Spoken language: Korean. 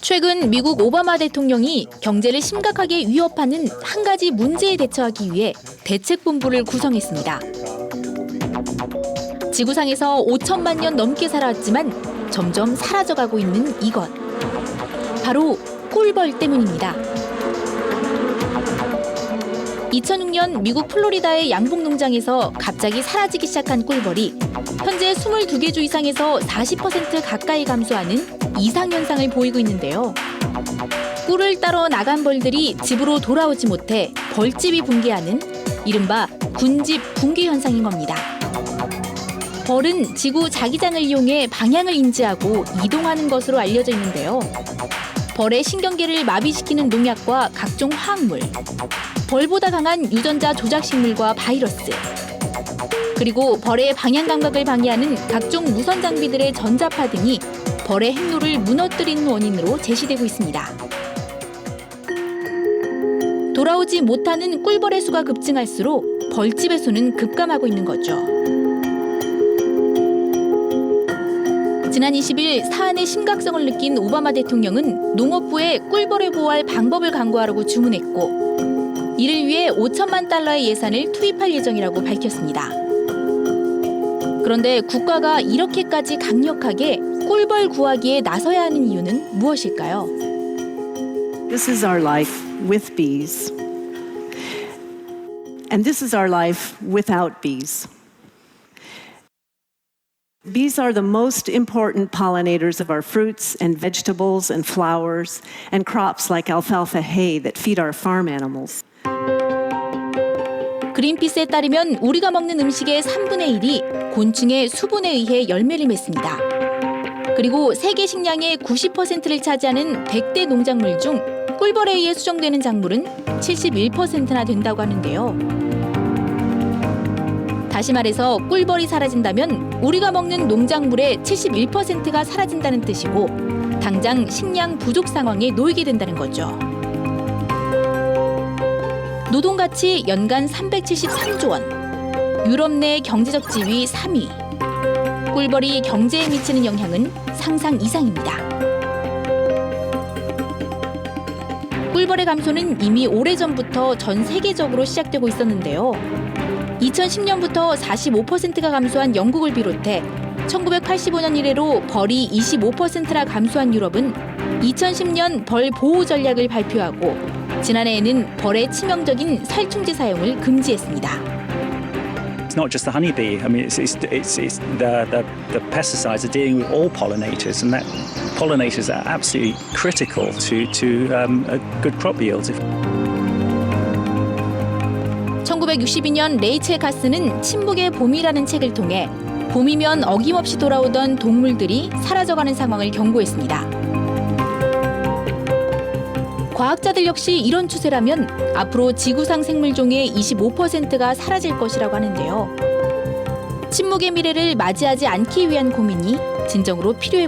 최근 미국 오바마 대통령이 경제를 심각하게 위협하는 한 가지 문제에 대처하기 위해 대책본부를 구성했습니다. 지구상에서 5천만 년 넘게 살아왔지만 점점 사라져가고 있는 이것. 바로 꿀벌 때문입니다. 2006년 미국 플로리다의 양봉 농장에서 갑자기 사라지기 시작한 꿀벌이 현재 22개 주 이상에서 40% 가까이 감소하는 이상 현상을 보이고 있는데요. 꿀을 따러 나간 벌들이 집으로 돌아오지 못해 벌집이 붕괴하는 이른바 군집 붕괴 현상인 겁니다. 벌은 지구 자기장을 이용해 방향을 인지하고 이동하는 것으로 알려져 있는데요. 벌의 신경계를 마비시키는 농약과 각종 화학물, 벌보다 강한 유전자 조작 식물과 바이러스, 그리고 벌의 방향 감각을 방해하는 각종 무선 장비들의 전자파 등이 벌의 행로를 무너뜨리는 원인으로 제시되고 있습니다. 돌아오지 못하는 꿀벌의 수가 급증할수록 벌집의 수는 급감하고 있는 거죠. 지난 20일 사안의 심각성을 느낀 오바마 대통령은 농업부에 꿀벌을 보호할 방법을 강구하라고 주문했고 이를 위해 5천만 달러의 예산을 투입할 예정이라고 밝혔습니다. 그런데 국가가 이렇게까지 강력하게 꿀벌 구하기에 나서야 하는 이유는 무엇일까요? This is our life with bees. And this is our life without bees. Bees are the most important pollinators of our fruits and vegetables and flowers and crops like alfalfa hay that feed our farm animals. 그린피스에 따르면 우리가 먹는 음식의 3분의 1이 곤충의 수분에 의해 열매를 맺습니다. 그리고 세계 식량의 90%를 차지하는 100대 농작물 중 꿀벌에 의해 수정되는 작물은 71%나 된다고 하는데요. 다시 말해서 꿀벌이 사라진다면 우리가 먹는 농작물의 71%가 사라진다는 뜻이고 당장 식량 부족 상황에 놓이게 된다는 거죠. 노동 가치 연간 373조 원. 유럽 내 경제적 지위 3위. 꿀벌이 경제에 미치는 영향은 상상 이상입니다. 꿀벌의 감소는 이미 오래전부터 전 세계적으로 시작되고 있었는데요. 2010년부터 45%가 감소한 영국을 비롯해 1985년 이래로 벌이 25%나 감소한 유럽은 2010년 벌 보호 전략을 발표하고 지난해에는 벌의 치명적인 살충제 사용을 금지했습니다. It's not just the honeybee. I mean, it's, it's, it's, it's the, the, the pesticides are dealing with all pollinators, and that pollinators are absolutely critical to, to um, good crop yields. If 1962년 레이첼 가스는 침묵의 봄이라는 책을 통해 봄이면 어김없이 돌아오던 동물들이 사라져가는 상황을 경고했습니다. 과학자들 역시 이런 추세라면 앞으로 지구상 생물종의 25%가 사라질 것이라고 하는데요. 침묵의 미래를 맞이하지 않기 위한 고민이 진정으로 필요해